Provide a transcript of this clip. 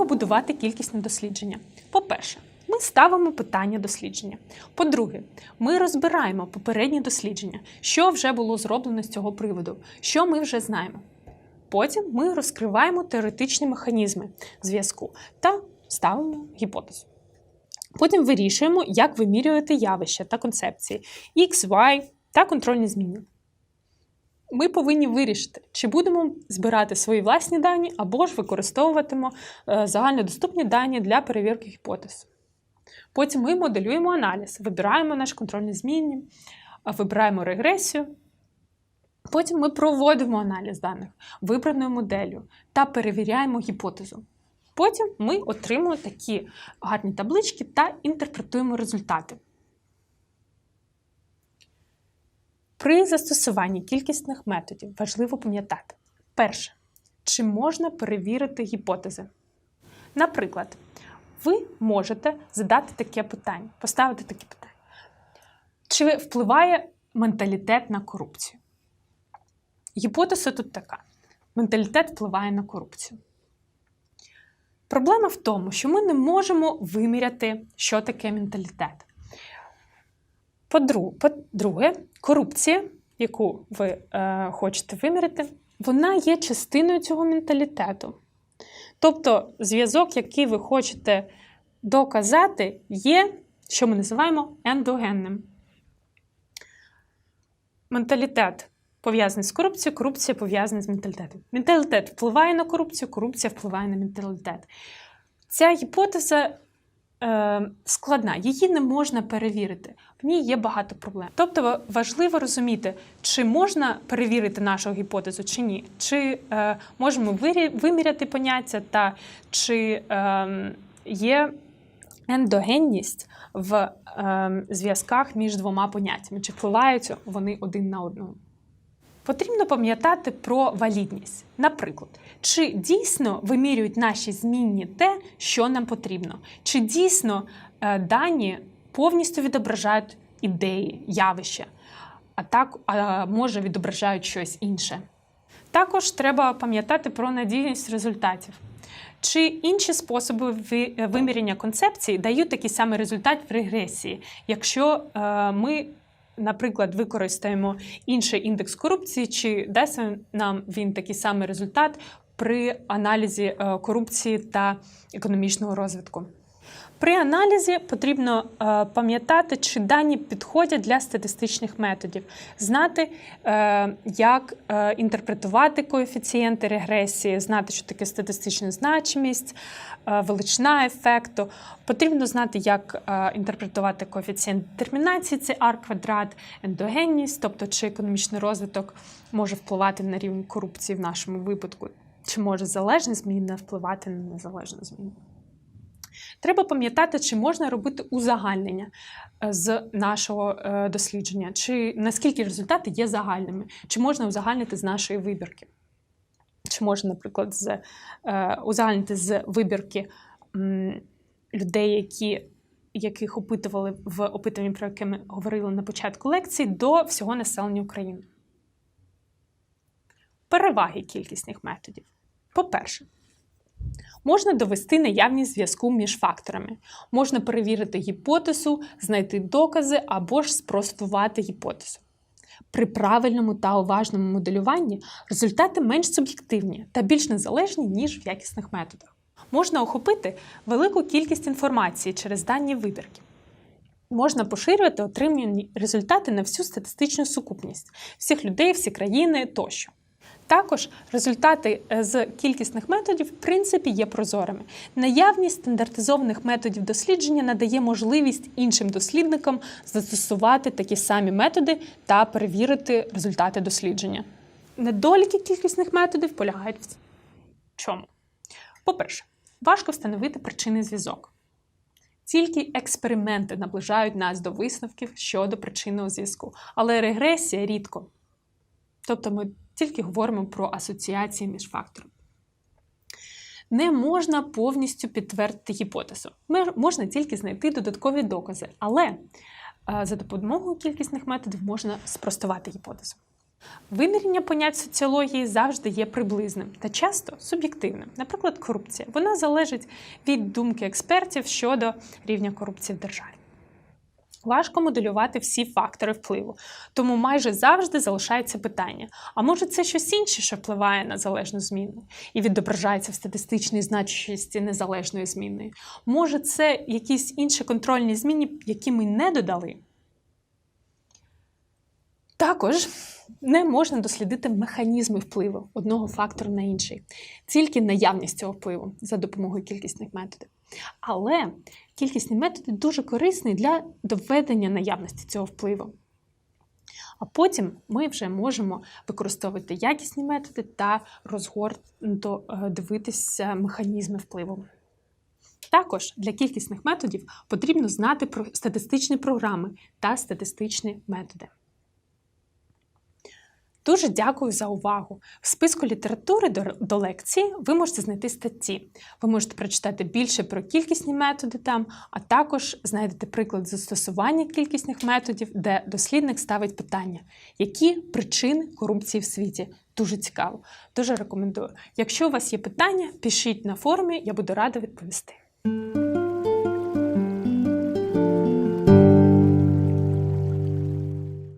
побудувати кількісне дослідження? По-перше, ми ставимо питання дослідження. По-друге, ми розбираємо попередні дослідження, що вже було зроблено з цього приводу, що ми вже знаємо. Потім ми розкриваємо теоретичні механізми зв'язку та ставимо гіпотезу. Потім вирішуємо, як вимірювати явища та концепції X, Y та контрольні зміни. Ми повинні вирішити, чи будемо збирати свої власні дані або ж використовуватимо е, загальнодоступні дані для перевірки гіпотез. Потім ми моделюємо аналіз, вибираємо наші контрольні зміни, вибираємо регресію. Потім ми проводимо аналіз даних вибраною моделлю та перевіряємо гіпотезу. Потім ми отримуємо такі гарні таблички та інтерпретуємо результати. При застосуванні кількісних методів важливо пам'ятати: перше, чи можна перевірити гіпотези. Наприклад, ви можете задати таке питання, поставити таке питання. Чи впливає менталітет на корупцію? Гіпотеза тут така: менталітет впливає на корупцію. Проблема в тому, що ми не можемо виміряти, що таке менталітет. Подру- По-друге, корупція, яку ви е, хочете виміряти, вона є частиною цього менталітету. Тобто, зв'язок, який ви хочете доказати, є, що ми називаємо ендогенним. Менталітет пов'язаний з корупцією, корупція пов'язана з менталітетом. Менталітет впливає на корупцію, корупція впливає на менталітет. Ця гіпотеза складна, її не можна перевірити. В ній є багато проблем. Тобто важливо розуміти, чи можна перевірити нашу гіпотезу, чи ні, чи е, можемо виміряти поняття, та чи е, є ендогенність в е, зв'язках між двома поняттями, чи впливають вони один на одного. Потрібно пам'ятати про валідність. Наприклад, чи дійсно вимірюють наші змінні те, що нам потрібно? Чи дійсно е, дані повністю відображають ідеї, явища, а так а, може відображають щось інше? Також треба пам'ятати про надійність результатів. Чи інші способи е, виміряння концепції дають такий самий результат в регресії, якщо е, ми наприклад, використаємо інший індекс корупції, чи дасть нам він такий самий результат при аналізі е, корупції та економічного розвитку. При аналізі потрібно е, пам'ятати, чи дані підходять для статистичних методів, знати, е, як е, інтерпретувати коефіцієнти регресії, знати, що таке статистична значимість, величина ефекту. Потрібно знати, як інтерпретувати коефіцієнт детермінації, це r квадрат, ендогенність, тобто чи економічний розвиток може впливати на рівень корупції в нашому випадку, чи може залежна зміна впливати на незалежну зміну. Треба пам'ятати, чи можна робити узагальнення е, з нашого е, дослідження, чи наскільки результати є загальними, чи можна узагальнити з нашої вибірки. Чи можна, наприклад, з, е, узагальнити з вибірки людей, які, яких опитували в опитуванні, про яке ми говорили на початку лекції, до всього населення України. Переваги кількісних методів. По-перше, Можна довести наявність зв'язку між факторами. Можна перевірити гіпотезу, знайти докази або ж спростувати гіпотезу. При правильному та уважному моделюванні результати менш суб'єктивні та більш незалежні, ніж в якісних методах. Можна охопити велику кількість інформації через дані вибірки. Можна поширювати отримані результати на всю статистичну сукупність всіх людей, всі країни тощо. Також результати е, з кількісних методів в принципі є прозорими. Наявність стандартизованих методів дослідження надає можливість іншим дослідникам застосувати такі самі методи та перевірити результати дослідження. Недоліки кількісних методів полягають в чому? По-перше, важко встановити причинний зв'язок. Тільки експерименти наближають нас до висновків щодо причинного зв'язку, але регресія рідко. Тобто ми тільки говоримо про асоціації між факторами. Не можна повністю підтвердити гіпотезу. Можна тільки знайти додаткові докази, але е, за допомогою кількісних методів можна спростувати гіпотезу. Виміряння понять соціології завжди є приблизним та часто суб'єктивним. Наприклад, корупція. Вона залежить від думки експертів щодо рівня корупції в державі. Важко моделювати всі фактори впливу, тому майже завжди залишається питання: а може це щось інше, що впливає на залежну зміну і відображається в статистичній значущості незалежної зміни? Може, це якісь інші контрольні зміни, які ми не додали? Також не можна дослідити механізми впливу одного фактору на інший, тільки наявність цього впливу за допомогою кількісних методів. Але кількісні методи дуже корисні для доведення наявності цього впливу. А потім ми вже можемо використовувати якісні методи та розгорнуто е, дивитися механізми впливу. Також для кількісних методів потрібно знати про статистичні програми та статистичні методи. Дуже дякую за увагу. В списку літератури до, до лекції ви можете знайти статті. Ви можете прочитати більше про кількісні методи там, а також знайдете приклад застосування кількісних методів, де дослідник ставить питання, які причини корупції в світі. Дуже цікаво. Дуже рекомендую. Якщо у вас є питання, пишіть на форумі, я буду рада відповісти.